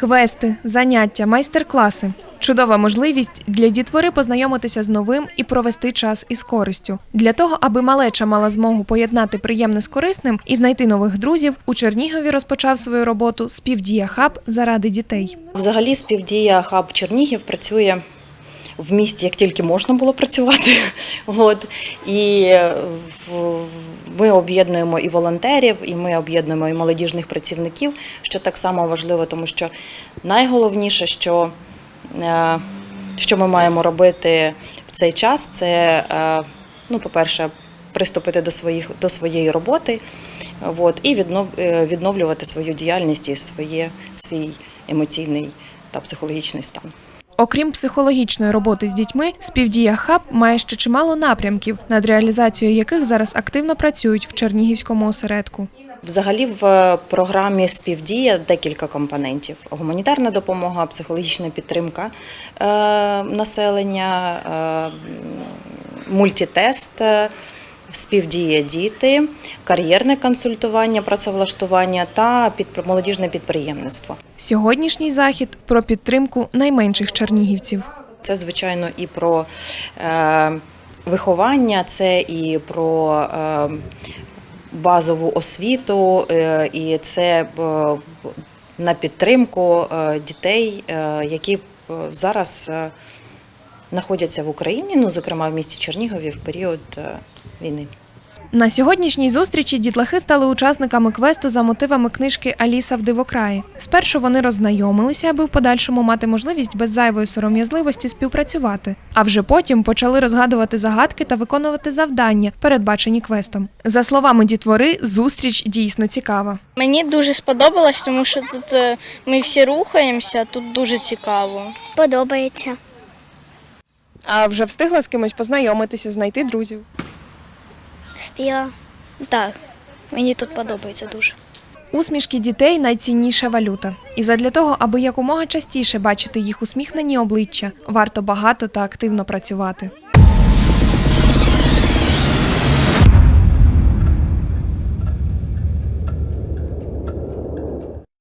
Квести, заняття, майстер-класи. Чудова можливість для дітвори познайомитися з новим і провести час із користю. Для того, аби малеча мала змогу поєднати приємне з корисним і знайти нових друзів, у Чернігові розпочав свою роботу співдія хаб заради дітей. Взагалі співдія хаб Чернігів працює в місті, як тільки можна було працювати. От. І е, ми об'єднуємо і волонтерів, і ми об'єднуємо і молодіжних працівників, що так само важливо, тому що найголовніше, що, е, що ми маємо робити в цей час, це, е, ну, по-перше, приступити до, своїх, до своєї роботи от, і віднов, відновлювати свою діяльність і своє, свій емоційний та психологічний стан. Окрім психологічної роботи з дітьми, співдія хаб має ще чимало напрямків, над реалізацією яких зараз активно працюють в Чернігівському осередку. Взагалі в програмі співдія декілька компонентів: гуманітарна допомога, психологічна підтримка е, населення, е, мультитест. Співдія діти, кар'єрне консультування, працевлаштування та молодіжне підприємництво. Сьогоднішній захід про підтримку найменших чернігівців. Це, звичайно, і про е, виховання, це і про е, базову освіту, е, і це на підтримку дітей, які зараз знаходяться в Україні, ну, зокрема в місті Чернігові в період е, війни. На сьогоднішній зустрічі дітлахи стали учасниками квесту за мотивами книжки Аліса в дивокраї. Спершу вони роззнайомилися, аби в подальшому мати можливість без зайвої сором'язливості співпрацювати. А вже потім почали розгадувати загадки та виконувати завдання, передбачені квестом. За словами дітвори, зустріч дійсно цікава. Мені дуже сподобалось, тому що тут е, ми всі рухаємося, тут дуже цікаво. Подобається. А вже встигла з кимось познайомитися, знайти друзів. Спіла. Так, мені тут подобається дуже. Усмішки дітей найцінніша валюта. І задля того, аби якомога частіше бачити їх усміхнені обличчя, варто багато та активно працювати.